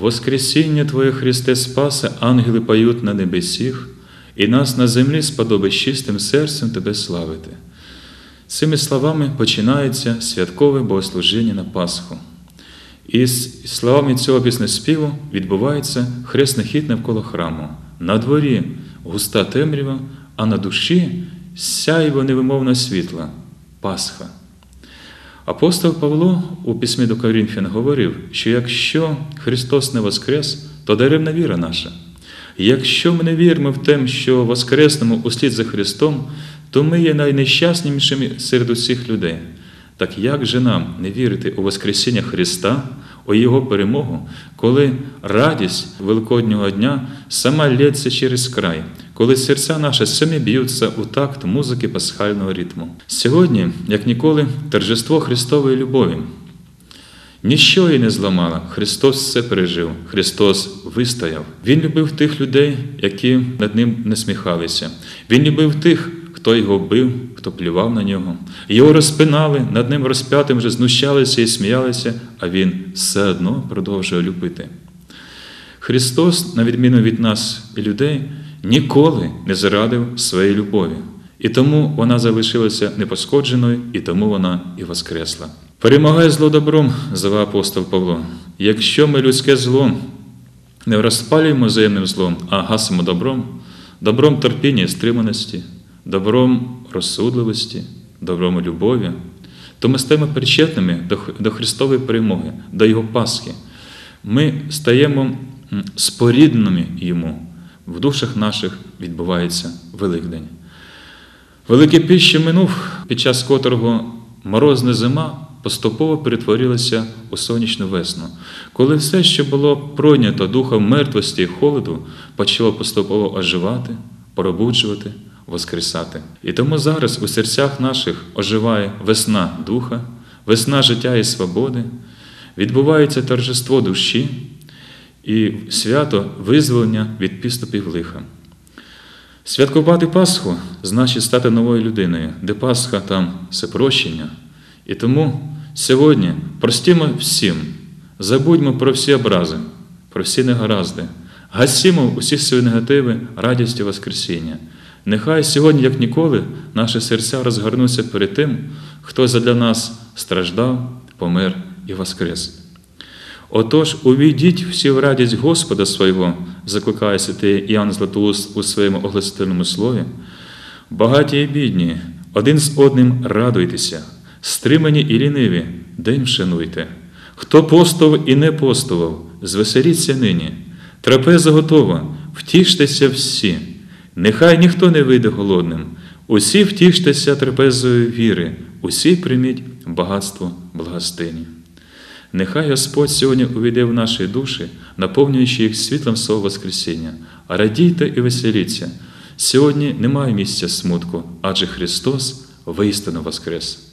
Воскресіння Твоє Христе Спасе, ангели поють на небесіх, і нас на землі сподоби чистим серцем Тебе славити. Цими словами починається святкове богослужіння на Пасху. І з словами цього піснеспіву відбувається хресний хід навколо храму. На дворі густа темрява, а на душі сяйво невимовне світла Пасха. Апостол Павло у письмі до Корінфян говорив, що якщо Христос не воскрес, то даремна віра наша. Якщо ми не віримо в те, що воскреснемо услід за Христом, то ми є найнещаснішими серед усіх людей. Так як же нам не вірити у Воскресіння Христа, у Його перемогу, коли радість Великоднього дня сама лється через край, коли серця наші самі б'ються у такт музики пасхального ритму? Сьогодні, як ніколи, торжество Христової любові. Ніщо її не зламало, Христос все пережив, Христос вистояв. Він любив тих людей, які над ним не сміхалися. Він любив тих, хто його бив, хто плював на нього. Його розпинали, над ним розп'ятим вже знущалися і сміялися, а він все одно продовжує любити. Христос, на відміну від нас і людей, ніколи не зрадив своєї любові. І тому вона залишилася непошкодженою, і тому вона і воскресла. Перемагає зло добром, звав апостол Павло. Якщо ми людське зло не розпалюємо взаємним злом, а гасимо добром, добром терпіння і стриманості, добром розсудливості, добром любові, то ми стаємо причетними до Христової перемоги, до Його Пасхи. Ми стаємо спорідненими Йому. В душах наших відбувається Великдень. Великий піс, що минув, під час котрого морозна зима поступово перетворилася у сонячну весну, коли все, що було пройнято духом мертвості і холоду, почало поступово оживати, пробуджувати, воскресати. І тому зараз у серцях наших оживає весна духа, весна життя і свободи, відбувається торжество душі і свято визволення від підступів лиха. Святкувати Пасху значить стати новою людиною, де Пасха там все прощення. І тому сьогодні простімо всім, забудьмо про всі образи, про всі негаразди, гасімо усі свої негативи радістю Воскресіння. Нехай сьогодні, як ніколи, наші серця розгорнуться перед тим, хто задля нас страждав, помер і воскрес. Отож, увійдіть всі в радість Господа свого, закликає святий Іоанн Златоуст у своєму огласительному слові. Багаті і бідні, один з одним радуйтеся, стримані і ліниві, день шануйте. Хто постував і не постував, звеселіться нині. Трапеза готова, втіштеся всі, нехай ніхто не вийде голодним. Усі втіштеся трапезою віри, усі прийміть багатство благостині. Нехай Господь сьогодні увійде в наші душі, наповнюючи їх світлом свого Воскресіння. Радійте і веселіться. Сьогодні немає місця смутку, адже Христос воістину Воскрес.